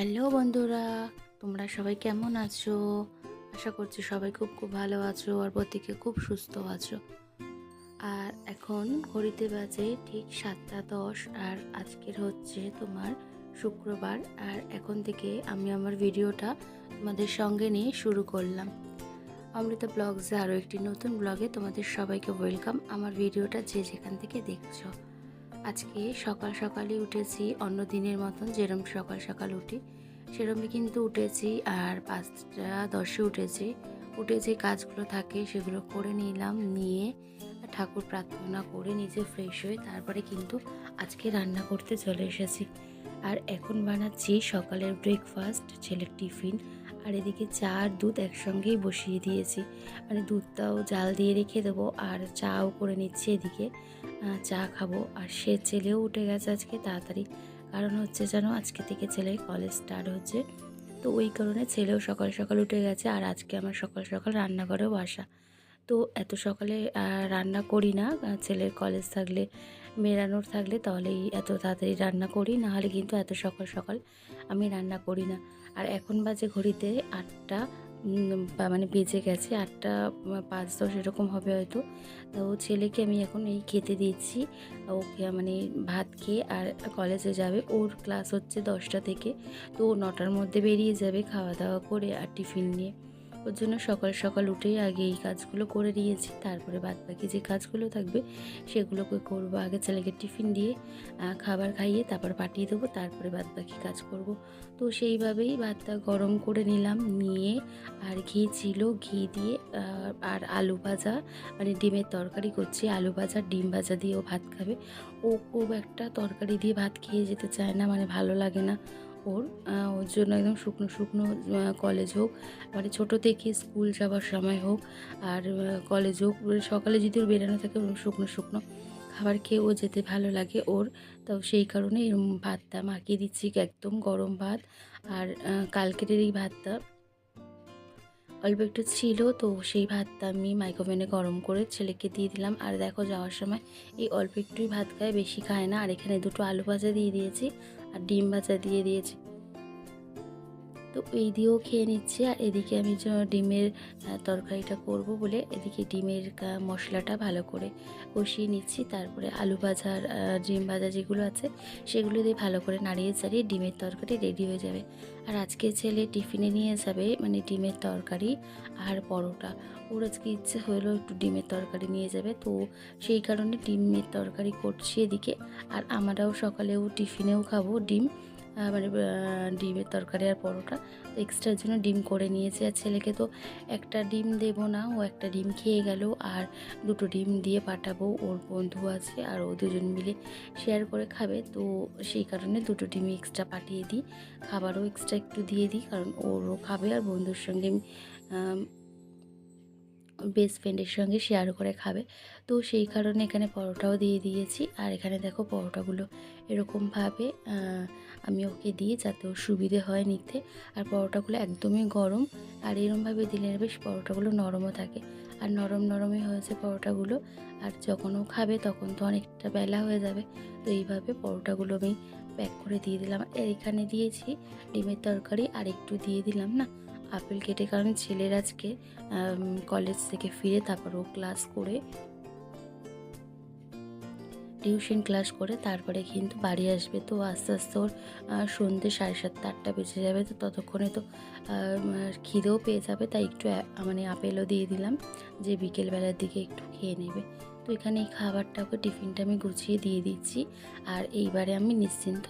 Hello বন্ধুরা, তোমরা সবাই কেমন আছো? আশা করছি সবাই খুব খুব ভালো আছো আর প্রত্যেকে খুব সুস্থ আছো। আর এখন ঘড়িতে বাজে ঠিক সাতটা দশ আর আজকের হচ্ছে তোমার শুক্রবার আর এখন থেকে আমি আমার ভিডিওটা তোমাদের সঙ্গে নিয়ে শুরু করলাম। অমৃতা ব্লগসে আরও একটি নতুন ব্লগে তোমাদের সবাইকে ওয়েলকাম আমার ভিডিওটা যে যেখান থেকে দেখছ। আজকে সকাল সকালই উঠেছি, অন্য দিনের মতন যেরম সকাল সকাল উঠি, সেরমই কিন্তু উঠেছি আর পাঁচটা দশে উঠেছি। উঠে যে কাজগুলো থাকে সেগুলো করে নিলাম, নিয়ে ঠাকুর প্রার্থনা করে নিজে ফ্রেশ হয়ে তারপরে কিন্তু আজকে রান্না করতে চলে এসেছি। আর এখন বানাচ্ছি সকালের ব্রেকফাস্ট ছেলের টিফিন আর এদিকে চা আর দুধ একসঙ্গেই বসিয়ে দিয়েছি। মানে দুধটাও জাল দিয়ে রেখে দেবো আর চাও করে নিচ্ছি এদিকে। চা খাব। আর সে ছেলেও উঠে গেছে আজকে তাড়াতাড়ি। কারণ হচ্ছে যেন আজকে থেকে ছেলে কলেজ স্টার্ট হচ্ছে। তো ওই কারণে ছেলেও সকাল সকাল উঠে গেছে আর আজকে আমার সকাল সকাল রান্নাঘরেও আসা। তো এত সকালে রান্না করি না। ছেলের কলেজ থাকলে মেরানোর থাকলে তাহলেই এত তাড়াতাড়ি রান্না করি। নাহলে কিন্তু এত সকাল সকাল আমি রান্না করি না। আর এখন বাজে ঘড়িতে আটটা মানে বেজে গেছে, আটটা পাঁচ দশ এরকম হবে হয়তো। তো ছেলেকে আমি এখন এই খেতে দিচ্ছি। ওকে মানে ভাত খেয়ে আর কলেজে যাবে। ওর ক্লাস হচ্ছে দশটা থেকে। তো ও নটার মধ্যে বেরিয়ে যাবে খাওয়া দাওয়া করে আর টিফিন নিয়ে। ওর জন্য সকাল সকাল উঠেই আগে এই কাজগুলো করে দিয়েছি তারপরে বাদ বাকি যে কাজগুলো থাকবে, সেগুলোকে করব। আগে ছেলেকে টিফিন দিয়ে খাবার খাইয়ে তারপর পাঠিয়ে দেবো। তারপরে বাদ বাকি কাজ করব। তো সেইভাবেই ভাতটা গরম করে নিলাম। নিয়ে আর ঘি ছিল, ঘি দিয়ে আর আলু ভাজা মানে ডিমের তরকারি করছি। আলু ভাজা, ডিম ভাজা দিয়ে ও ভাত খাবে। ও খুব একটা তরকারি দিয়ে ভাত খেয়ে যেতে চায় না মানে ভালো লাগে না। ওর ওর জন্য একদম শুকনো শুকনো কলেজ হোক মানে ছোটো থেকে স্কুল যাওয়ার সময় হোক, আর কলেজ হোক, সকালে যদি ওর বেরানো থাকে শুকনো শুকনো খাবার খেয়ে ও যেতে ভালো লাগে ওর, তো সেই কারণে এরকম ভাতটা মাখিয়ে দিচ্ছি একদম গরম ভাত। আর কালকের এই ভাতটা অল্প একটু ছিল, তো সেই ভাতটা আমি মাইক্রোওভেনে গরম করে ছেলেকে দিয়ে দিলাম। আর দেখো যাওয়ার সময় এই অল্প একটুই ভাত খায়, বেশি খায় না। আর এখানে দুটো আলু ভাজা দিয়ে দিয়েছি। আর ডিম ভাজা দিয়ে দিয়েছি। তো এই দিয়েও খেয়ে নিচ্ছি আর এদিকে আমি ডিমের তরকারিটা করব বলে এদিকে ডিমের মশলাটা ভালো করে কষিয়ে নিচ্ছি। তারপরে আলু ভাজার ডিম ভাজা যেগুলো আছে সেগুলো দিয়ে ভালো করে নাড়িয়ে চাড়িয়ে ডিমের তরকারি রেডি হয়ে যাবে। আর আজকে ছেলে টিফিনে নিয়ে যাবে মানে ডিমের তরকারি আর পরোটা। ওর আজকে ইচ্ছে হলো একটু ডিমের তরকারি নিয়ে যাবে, তো সেই কারণে ডিমের তরকারি করছি এদিকে। আর আমরাও সকালেও টিফিনেও খাব ডিম। মানে ডিমের তরকারি আর পরোটা। তো এক্সট্রার জন্য ডিম করে নিয়েছি আর ছেলেকে তো একটা ডিম দেবো না, ও একটা ডিম খেয়ে গেল আর দুটো ডিম দিয়ে পাঠাবো, ওর বন্ধু আছে আর ও দুজন মিলে শেয়ার করে খাবে। তো সেই কারণে দুটো ডিম এক্সট্রা পাঠিয়ে দিই। খাবারও এক্সট্রা একটু দিয়ে দিই, কারণ ওরও খাবে আর বন্ধুর সঙ্গে বেস্ট ফ্রেন্ডের সঙ্গে শেয়ার করে খাবে। তো সেই কারণে এখানে পরোটাও দিয়ে দিয়েছি। আর এখানে দেখো পরোটাগুলো এরকমভাবে আমি ওকে দিই যাতে ওর সুবিধে হয় নিতে। আর পরোটাগুলো একদমই গরম। আর এরমভাবে দিলে বেশ পরোটাগুলো নরমও থাকে। আর নরম নরমই হয়েছে পরোটাগুলো। আর যখন ও খাবে তখন তো অনেকটা বেলা হয়ে যাবে। তো এইভাবে পরোটাগুলো আমি প্যাক করে দিয়ে দিলাম। আর এখানে দিয়েছি ডিমের তরকারি। আর একটু দিয়ে দিলাম না? আপেল কেটে, কারণ ছেলের আজকে কলেজ থেকে ফিরে তারপর ও ক্লাস করে টিউশন ক্লাস করে, তারপরে কিন্তু বাড়ি আসবে। তো আস্তে আস্তে ওর সন্ধ্যে সাড়ে সাতটা, আটটা বেজে যাবে। তো ততক্ষণে তো খিদেও পেয়ে যাবে, তাই একটু মানে আপেলও দিয়ে দিলাম যে বিকেলবেলার দিকে একটু খেয়ে নেবে। তো এখানে এই খাবারটা ওকে টিফিনটা আমি গুছিয়ে দিয়ে দিচ্ছি। আর এইবারে আমি নিশ্চিন্ত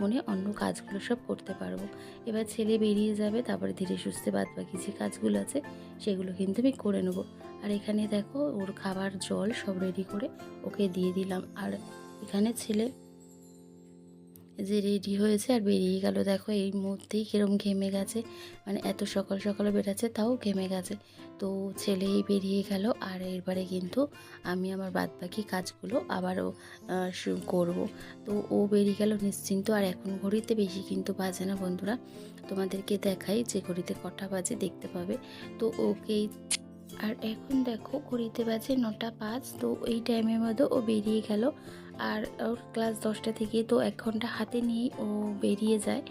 মনে অন্য কাজগুলো সব করতে পারব। এবার ছেলে বেরিয়ে যাবে, তারপরে ধীরে সুস্থে বাদ বাকি যে কাজগুলো আছে, সেগুলো কিন্তু আমি করে নেব। আর এখানে দেখো ওর খাবার জল সব রেডি করে ওকে দিয়ে দিলাম। আর এখানে ছেলে যে রেডি হয়েছে আর বেরিয়ে গেল। দেখো এই মুহূর্তেই কিরম ঘেমে গেছে। মানে এত সকাল সকালে বেরাচ্ছে, তাও ঘেমে গেছে। তো ছেলেই বেরিয়ে গেল আর এরবারে কিন্তু আমি আমার বাদবাকি কাজগুলো আবারও করব। তো ও বেরিয়ে গেল নিশ্চিন্ত আর এখন ঘড়িতে বেশি কিন্তু বাজে না বন্ধুরা। তোমাদেরকে দেখাই যে ঘড়িতে কটা বাজে, দেখতে পাবে। তো ওকেই, আর এখন দেখো ঘড়িতে বাজে নটা পাঁচ, তো এই টাইমের মধ্যে ও বেরিয়ে গেল। আর ওর ক্লাস দশটা থেকে তো এক ঘণ্টা হাতে নিয়েই ও বেরিয়ে যায়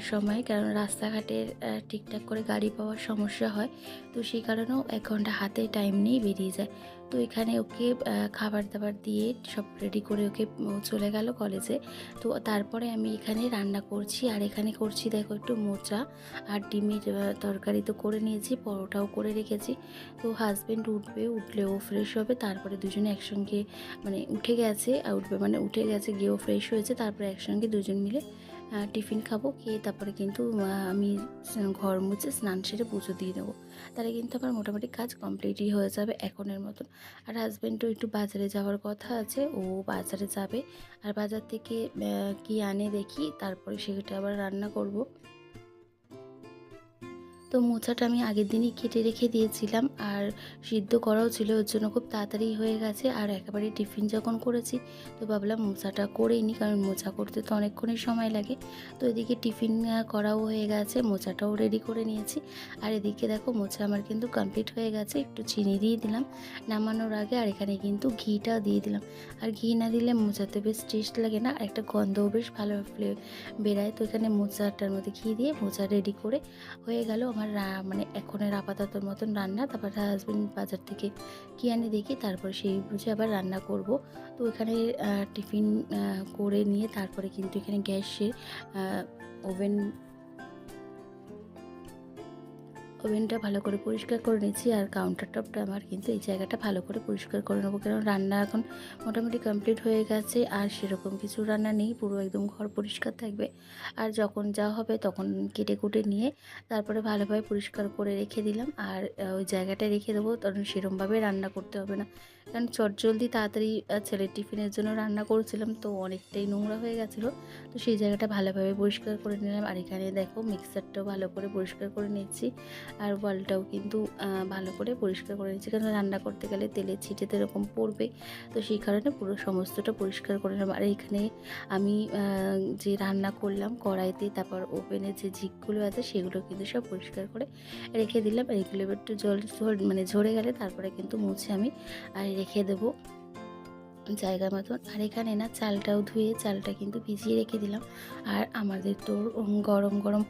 সময়। কারণ রাস্তাঘাটের ঠিকঠাক করে গাড়ি পাওয়ার সমস্যা হয়। তো সেই কারণেও এক ঘণ্টা হাতে টাইম নিয়ে বেরিয়ে যায়। তো এখানে ওকে খাবার দাবার দিয়ে সব রেডি করে ওকে চলে গেল কলেজে তো তারপরে আমি এখানে রান্না করছি আর এখানে করছি দেখো একটু মোচা আর ডিমের তরকারি তো করে নিয়েছি, পরোটাও করে রেখেছি। তো হাজব্যান্ড উঠবে উঠলে ও ফ্রেশ হবে। তারপরে দুজনে একসঙ্গে মানে উঠে গেছে উঠবে মানে উঠে গেছে, গিয়েও ফ্রেশ হয়েছে। তারপরে একসঙ্গে দুজন মিলে টিফিন খাব, খেয়ে তারপরে কিন্তু আমি ঘর মুছে স্নান সেরে পুজো দিয়ে দেবো। তাহলে কিন্তু আমার মোটামুটি কাজ কমপ্লিটই হয়ে যাবে এখনের মতন। আর হাজব্যান্ডও একটু বাজারে যাওয়ার কথা আছে, ও বাজারে যাবে। আর বাজার থেকে কি আনে দেখি, তারপরে সেটা আবার রান্না করব। তো মোচাটা আমি আগের দিনই কেটে রেখে দিয়েছিলাম আর সিদ্ধ করাও ছিল, ওর জন্য খুব তাড়াতাড়ি হয়ে গেছে। আর একেবারে টিফিন যখন করেছি, তো ভাবলাম মোচাটা করেই নি কারণ মোচা করতে তো অনেকক্ষণই সময় লাগে। তো এদিকে টিফিন করাও হয়ে গেছে, মোচাটাও রেডি করে নিয়েছি। আর এদিকে দেখো, মোচা আমার কিন্তু কমপ্লিট হয়ে গেছে, একটু চিনি দিয়ে দিলাম নামানোর আগে, আর এখানে কিন্তু ঘিটা দিয়ে দিলাম। আর ঘি না দিলে মোচাতে বেশ টেস্ট লাগে না, আর একটা গন্ধও বেশ ভালো বেরায়। তো এখানে মোচাটার মধ্যে ঘি দিয়ে মোচা রেডি করে হয়ে গেল আমার রা- মানে এখনের আপাতত মতন রান্না, তারপর হাজবেন্ড বাজার থেকে কি আনে দেখি, তারপর সেই বুঝে আবার রান্না করব। তো এখানে টিফিন করে নিয়ে তারপরে কিন্তু এখানে গ্যাসের ওভেন ওভেনটা ভালো করে পরিষ্কার করে নিচ্ছি আর কাউন্টার টপটা আমার কিন্তু এই জায়গাটা ভালো করে পরিষ্কার করে নেব। কারণ রান্না এখন মোটামুটি কমপ্লিট হয়ে গেছে আর সেরকম কিছু রান্না নেই, পুরো একদম ঘর পরিষ্কার থাকবে। আর যখন যা হবে তখন কেটে কুটে নিয়ে তারপরে ভালোভাবে পরিষ্কার করে রেখে দিলাম। আর ওই জায়গাটা রেখে দেবো তখন সেরমভাবে রান্না করতে হবে না। কারণ চটজলদি তাড়াতাড়ি ছেলের টিফিনের জন্য রান্না করেছিলাম, তো অনেকটাই নোংরা হয়ে গেছিল। তো সেই জায়গাটা ভালোভাবে পরিষ্কার করে নিলাম। আর এখানে দেখো মিক্সারটাও ভালো করে পরিষ্কার করে নিচ্ছি আর ওয়ালটাও কিন্তু ভালো করে পরিষ্কার করে নিচ্ছি কারণ রান্না করতে গেলে তেলের ছিটে তো এরকম পড়বে। তো সেই কারণে পুরো সমস্তটা পরিষ্কার করে নিলাম। আর এখানে আমি যে রান্না করলাম কড়াইতে, তারপর ওভেনে যে ঝিকগুলো আছে, সেগুলো কিন্তু সব পরিষ্কার করে রেখে দিলাম। আর এগুলো একটু জল মানে ঝরে গেলে তারপরে কিন্তু মুছে আমি, আর রেখে দেবো জায়গা মতন। আর এখানে না চালটাও ধুয়ে চালটা কিন্তু ভিজিয়ে রেখে দিলাম। আর আমাদের তো গরম গরম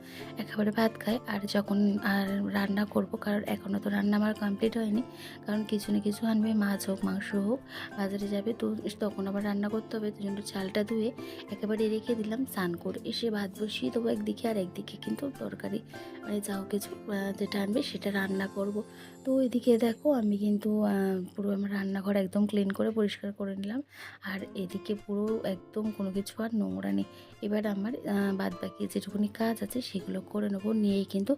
একেবারে ভাত খায়। আর যখন আর রান্না করব, কারণ এখনও তো রান্না আমার কমপ্লিট হয়নি, কারণ কিছু না কিছু আনবে, মাছ হোক, মাংস হোক, বাজারে যাবে। তো তখন আবার রান্না করতে হবে, তো জন্য চালটা ধুয়ে একেবারে রেখে দিলাম, স্নান করে এসে ভাত বসিয়ে দেবো একদিকে আর একদিকে। কিন্তু তরকারি মানে যাও কিছু যেটা আনবে সেটা রান্না করব। তো এদিকে দেখো আমি কিন্তু পুরো আমার রান্নাঘর একদম ক্লিন করে পরিষ্কার করে নিলাম। আর এদিকে পুরো একদম কোনো কিছু আর নোংরা নেই। এবার আমার বাদ বাকি যেটুকুনি কাজ আছে সেগুলো করে নেব। নিয়েই কিন্তু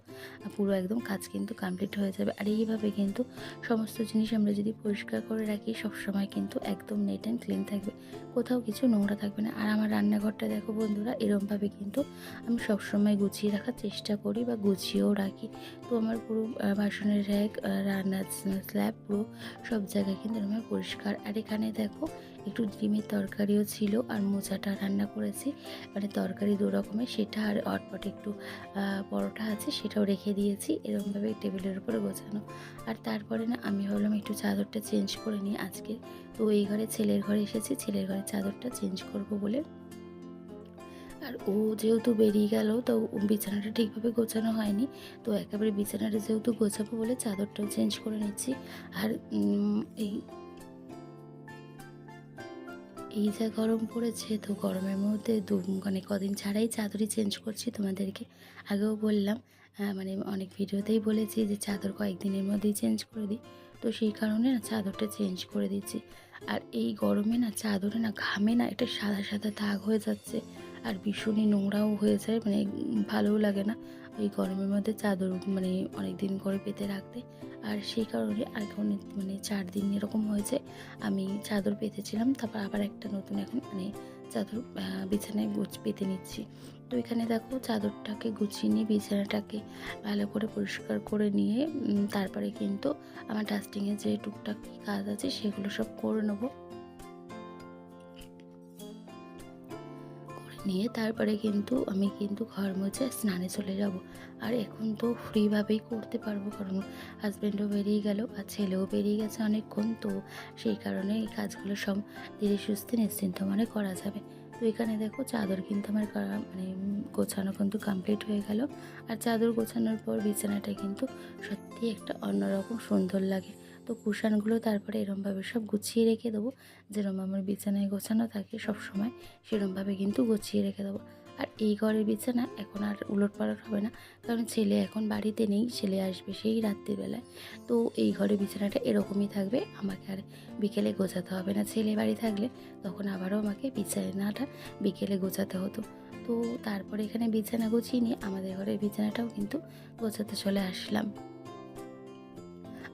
পুরো একদম কাজ কিন্তু কমপ্লিট হয়ে যাবে। আর এইভাবে কিন্তু সমস্ত জিনিস আমরা যদি পরিষ্কার করে রাখি, সবসময় কিন্তু একদম নেট অ্যান্ড ক্লিন থাকবে। কোথাও কিছু নোংরা থাকবে না। আর আমার রান্নাঘরটা দেখো বন্ধুরা, এরমভাবে কিন্তু আমি সবসময় গুছিয়ে রাখার চেষ্টা করি বা গুছিয়েও রাখি। তো আমার পুরো বাসনের র্যাক রান্নার স্ল্যাব পুরো সব জায়গায় কিন্তু এরকম পরিষ্কার। আর এখানে দেখো, একটু ডিমের তরকারিও ছিল আর মোচাটা রান্না করেছি। মানে তরকারি দু রকমের, সেটা আর অটপট একটু পরোটা আছে, সেটাও রেখে দিয়েছি। এরকমভাবে টেবিলের উপরে গোছানো। আর তারপরে না, আমি ভাবলাম একটু চাদরটা চেঞ্জ করে নিই আজকে। তো এই ঘরে ছেলের ঘরে এসেছি, ছেলের ঘরে চাদরটা চেঞ্জ করব বলে আর ও যেহেতু বেরিয়ে গেল, তো বিছানাটা ঠিকভাবে গোছানো হয়নি। তো একেবারে বিছানাটা যেহেতু গোছাবো বলে চাদরটাও চেঞ্জ করে নিচ্ছি। আর এই এই যা গরম পড়েছে, তো গরমের মধ্যে দু মানে কদিন ছাড়াই চাদরই চেঞ্জ করছি তোমাদেরকে। আগেও বললাম মানে অনেক ভিডিওতেই বলেছি যে চাদর কয়েকদিনের মধ্যেই চেঞ্জ করে দিই। তো সেই কারণে না চাদরটা চেঞ্জ করে দিচ্ছি। আর এই গরমে না চাদরে না ঘামে না, একটা সাদা সাদা দাগ হয়ে যাচ্ছে। আর ভীষণই নোংরাও হয়ে যায় মানে ভালোও লাগে না। ওই গরমের মধ্যে চাদর মানে অনেক দিন করে পেতে রাখতে। আর সেই কারণে এখন মানে চার দিন এরকম হয়েছে, আমি চাদর পেতেছিলাম, তারপর আবার একটা নতুন এখন মানে চাদর বিছানায় গুছ- পেতে নিচ্ছি। তো এখানে দেখো চাদরটাকে গুছিয়ে নিয়ে, বিছানাটাকে ভালো করে পরিষ্কার করে নিয়ে তারপরে কিন্তু আমার ডাস্টিংয়ের যে টুকটাক কাজ আছে, সেগুলো সব করে নেব। নিয়ে তারপরে কিন্তু আমি কিন্তু ঘর মুছে স্নানে চলে যাব। আর এখন তো ফ্রিভাবেই করতে পারব কারণ হাজব্যান্ডও বেরিয়ে গেল আর ছেলেও বেরিয়ে গেছে অনেকক্ষণ। তো সেই কারণে এই কাজগুলো সব ধীরে সুস্থে নিশ্চিন্ত মানে করা যাবে। তো এখানে দেখো চাদর কিন্তু আমার মানে গোছানো কিন্তু কমপ্লিট হয়ে গেল। আর চাদর গোছানোর পর বিছানাটা কিন্তু সত্যি একটা অন্যরকম সুন্দর লাগে। তো কুশানগুলো তারপরে এরমভাবে সব গুছিয়ে রেখে দেবো। যেরকম আমার বিছানায় গোছানো থাকে সব সময়, সেরমভাবে কিন্তু গুছিয়ে রেখে দেবো। আর এই ঘরের বিছানা এখন আর উলট পালট হবে না, কারণ ছেলে এখন বাড়িতে নেই, ছেলে আসবে সেই রাত্রিবেলায়। তো এই ঘরের বিছানাটা এরকমই থাকবে, আমাকে আর বিকেলে গোছাতে হবে না। ছেলে বাড়ি থাকলে তখন আবারও আমাকে বিছানাটা বিকেলে গোছাতে হতো। তো তারপরে এখানে বিছানা গুছিয়ে নিয়ে আমাদের ঘরের বিছানাটাও কিন্তু গোছাতে চলে আসলাম।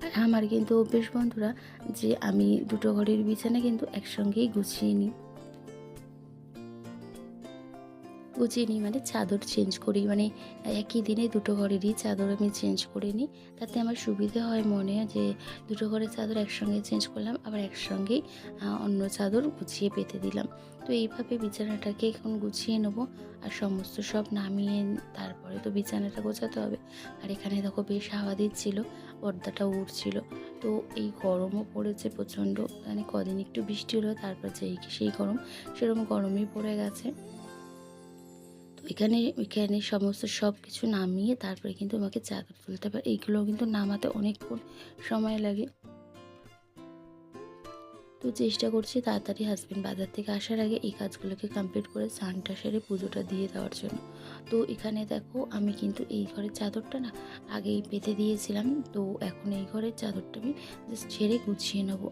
আর আমার কিন্তু অভ্যেস বন্ধুরা যে আমি দুটো ঘরের বিছানা কিন্তু একসঙ্গেই গুছিয়ে নিই। গুছিয়ে নিই মানে চাদর চেঞ্জ করি। মানে একই দিনে দুটো ঘরেরই চাদর আমি চেঞ্জ করে নিই। তাতে আমার সুবিধে হয় মনে যে দুটো ঘরের চাদর একসঙ্গে চেঞ্জ করলাম, আবার একসঙ্গেই অন্য চাদর গুছিয়ে পেতে দিলাম। তো এইভাবে বিছানাটাকে এখন গুছিয়ে নেব আর সমস্ত সব নামিয়ে তারপরে তো বিছানাটা গোছাতে হবে। আর এখানে দেখো বেশ হাওয়া দিচ্ছিল পর্দাটা উঠছিল তো এই গরমও পড়েছে প্রচণ্ড মানে কদিন একটু বৃষ্টি হলো, তারপর যেই সেই গরম, সেরকম গরমই পড়ে গেছে। এখানে এখানে সমস্ত সব কিছু নামিয়ে তারপরে কিন্তু আমাকে চাদর তুলতে পারে এইগুলো কিন্তু নামাতে অনেকক্ষণ সময় লাগে। তো চেষ্টা করছি তাড়াতাড়ি হাজব্যান্ড বাজার থেকে আসার আগে এই কাজগুলোকে কমপ্লিট করে স্নানটা সেরে পুজোটা দিয়ে দেওয়ার জন্য। তো এখানে দেখো, আমি কিন্তু এই ঘরের চাদরটা না আগেই পেতে দিয়েছিলাম। তো এখন এই ঘরের চাদরটা আমি জাস্ট ছেড়ে গুছিয়ে নেব।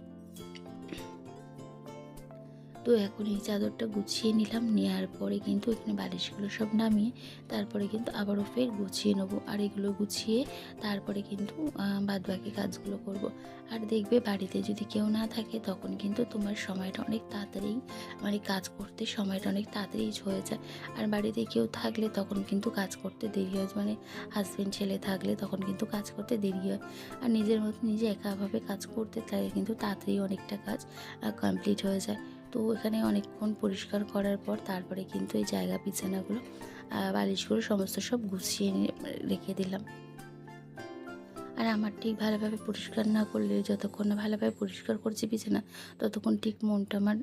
তো এখন এই চাদরটা গুছিয়ে নিলাম, নেওয়ার পরে কিন্তু এখানে বালিশগুলো সব নামিয়ে তারপরে কিন্তু আবারও ফের গুছিয়ে নেব। আর এগুলো গুছিয়ে তারপরে কিন্তু বাদ বাকি কাজগুলো করব। আর দেখবে বাড়িতে যদি কেউ না থাকে তখন কিন্তু তোমার সময়টা অনেক তাড়াতাড়ি মানে কাজ করতে সময়টা অনেক তাড়াতাড়ি হয়ে যায়। আর বাড়িতে কেউ থাকলে তখন কিন্তু কাজ করতে দেরি হয়। মানে হাজব্যান্ড ছেলে থাকলে তখন কিন্তু কাজ করতে দেরি হয়। আর নিজের মতো নিজে একাভাবে কাজ করতে থাকে কিন্তু তাড়াতাড়ি অনেকটা কাজ কমপ্লিট হয়ে যায়। তো এখানে অনেকক্ষণ পরিষ্কার করার পর তারপরে কিন্তু এই জায়গা বিছানাগুলো বালিশগুলো সমস্ত সব গুছিয়ে রেখে দিলাম। আর আমার ঠিক ভালোভাবে পরিষ্কার না করলে, যতক্ষণ না ভালোভাবে পরিষ্কার করছি বিছানা, ততক্ষণ ঠিক মনটা আমার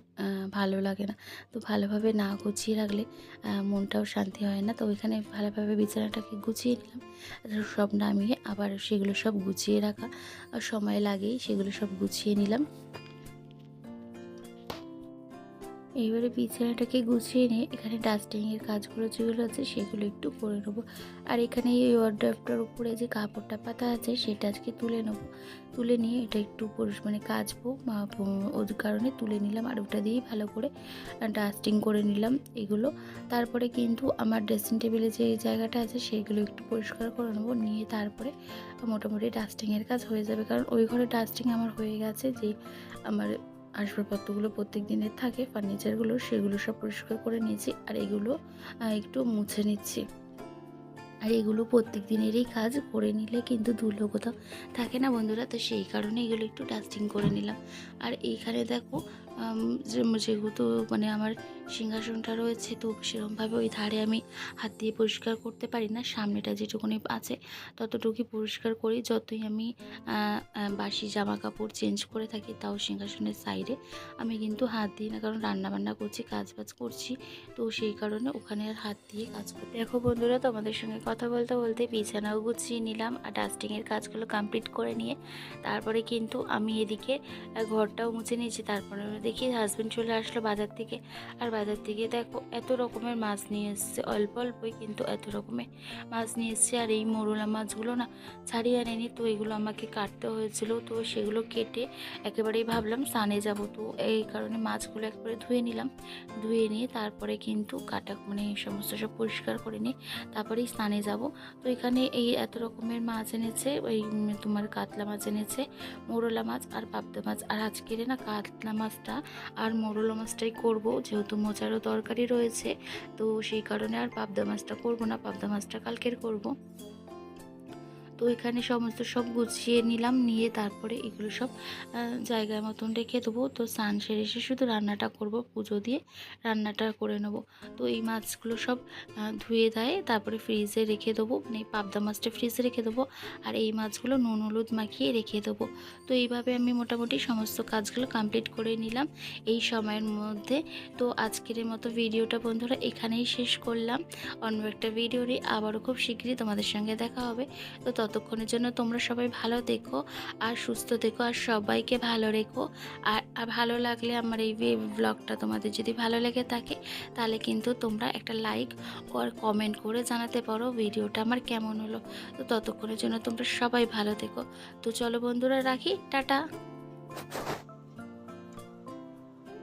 ভালো লাগে না। তো ভালোভাবে না গুছিয়ে রাখলে মনটাও শান্তি হয় না। তো এখানে ভালোভাবে বিছানাটাকে গুছিয়ে নিলাম। সব নামিয়ে আবার সেগুলো সব গুছিয়ে রাখা সময় লাগেই সেগুলো সব গুছিয়ে নিলাম। এইবারে বিছানাটাকে গুছিয়ে নিয়ে এখানে ডাস্টিংয়ের কাজগুলো যেগুলো আছে সেগুলো একটু করে নেব। আর এখানে এই ওয়ার্ড্রপটার উপরে যে কাপড়টা পাতা আছে সেটা আজকে তুলে নেব। তুলে নিয়ে এটা একটু পরিষ মানে কাচবো ওর কারণে তুলে নিলাম আর ওটা দিয়েই ভালো করে ডাস্টিং করে নিলাম এগুলো। তারপরে কিন্তু আমার ড্রেসিং টেবিলে যে জায়গাটা আছে সেগুলো একটু পরিষ্কার করে নেব, নিয়ে তারপরে মোটামুটি ডাস্টিংয়ের কাজ হয়ে যাবে। কারণ ওই ঘরে ডাস্টিং আমার হয়ে গেছে যে আমার আসবাবপত্রগুলো প্রত্যেক দিনের থাকে ফার্নিচারগুলো সেগুলো সব পরিষ্কার করে নিয়েছি আর এগুলো একটু মুছে নিচ্ছি। আর এগুলো প্রত্যেক দিনেরই কাজ করে নিলে কিন্তু ধুলো কোথাও থাকে না বন্ধুরা, তো সেই কারণে এগুলো একটু ডাস্টিং করে নিলাম। আর এইখানে দেখো যেহেতু মানে আমার সিংহাসনটা রয়েছে, তো সেরকমভাবে ওই ধারে আমি হাত দিয়ে পরিষ্কার করতে পারি না। সামনেটা যেটুকুনি আছে ততটুকুই পরিষ্কার করি। যতই আমি বাসি জামা কাপড় চেঞ্জ করে থাকি তাও সিংহাসনের সাইডে। আমি কিন্তু হাত দিই না কারণ রান্না বান্না করছি কাজ বাজ করছি, তো সেই কারণে ওখানে আর হাত দিয়ে কাজ করি। দেখো বন্ধুরা, তোমাদের সঙ্গে কথা বলতে বলতে বিছানাও গুছিয়ে নিলাম আর ডাস্টিংয়ের কাজগুলো কমপ্লিট করে নিয়ে, তারপরে কিন্তু আমি এদিকে ঘরটাও মুছে নিয়েছি। তারপরে দেখি হাজব্যান্ড চলে আসলো বাজার থেকে। আর বাজার থেকে দেখো এত রকমের মাছ নিয়ে এসছে, অল্প অল্পই কিন্তু এত রকমের মাছ নিয়ে এসছে। আর এই মোরলা মাছগুলো না ছাড়িয়ে আনেনি তো, এগুলো আমাকে কাটতে হয়েছিল তো সেগুলো কেটে একেবারেই ভাবলাম স্নানে যাব তো। এই কারণে মাছগুলো একবারে ধুয়ে নিলাম। ধুয়ে নিয়ে তারপরে কিন্তু কাটা মানে সমস্ত সব পরিষ্কার করে নিয়ে তারপরেই স্নানে যাব। তো এখানে এই এত রকমের মাছ এনেছে, ওই তোমার কাতলা মাছ এনেছে, মোরলা মাছ আর পাবদা মাছ। আর আজকের না কাতলা মাছটা আর মোরলা মাছটাই করব, যেহেতু মোচারও তরকারি রয়েছে, তো সেই কারণে আর পাবদা মাছটা করব না, পাবদা মাছটা কালকের করব। তো এখানে সমস্ত সব গুছিয়ে নিলাম, নিয়ে তারপরে এগুলো সব জায়গার মতন রেখে দেবো। তো স্নান সেরে এসে শুধু রান্নাটা করব, পুজো দিয়ে রান্নাটা করে নেব। তো এই মাছগুলো সব ধুয়ে দেয় তারপরে ফ্রিজে রেখে দেবো মানে পাবদা মাছটা ফ্রিজে রেখে দেবো আর এই মাছগুলো নুন, হলুদ মাখিয়ে রেখে দেবো। তো এইভাবে আমি মোটামুটি সমস্ত কাজগুলো কমপ্লিট করে নিলাম এই সময়ের মধ্যে। তো আজকের মতো ভিডিওটা বন্ধুরা এখানেই শেষ করলাম। অন্য একটা ভিডিও নিয়ে আবারও খুব শীঘ্রই তোমাদের সঙ্গে দেখা হবে। তো ততক্ষণের জন্য তোমরা সবাই ভালো দেখো আর সুস্থ দেখো আর সবাইকে ভালো রেখো। আর ভালো লাগলে আমার এই ব্লগটা তোমাদের যদি ভালো লেগে থাকে, তাহলে কিন্তু তোমরা একটা লাইক আর কমেন্ট করে জানাতে পারো ভিডিওটা আমার কেমন হলো। তো ততক্ষণের জন্য তোমরা সবাই ভালো দেখো তো চলো বন্ধুরা রাখি, টাটা।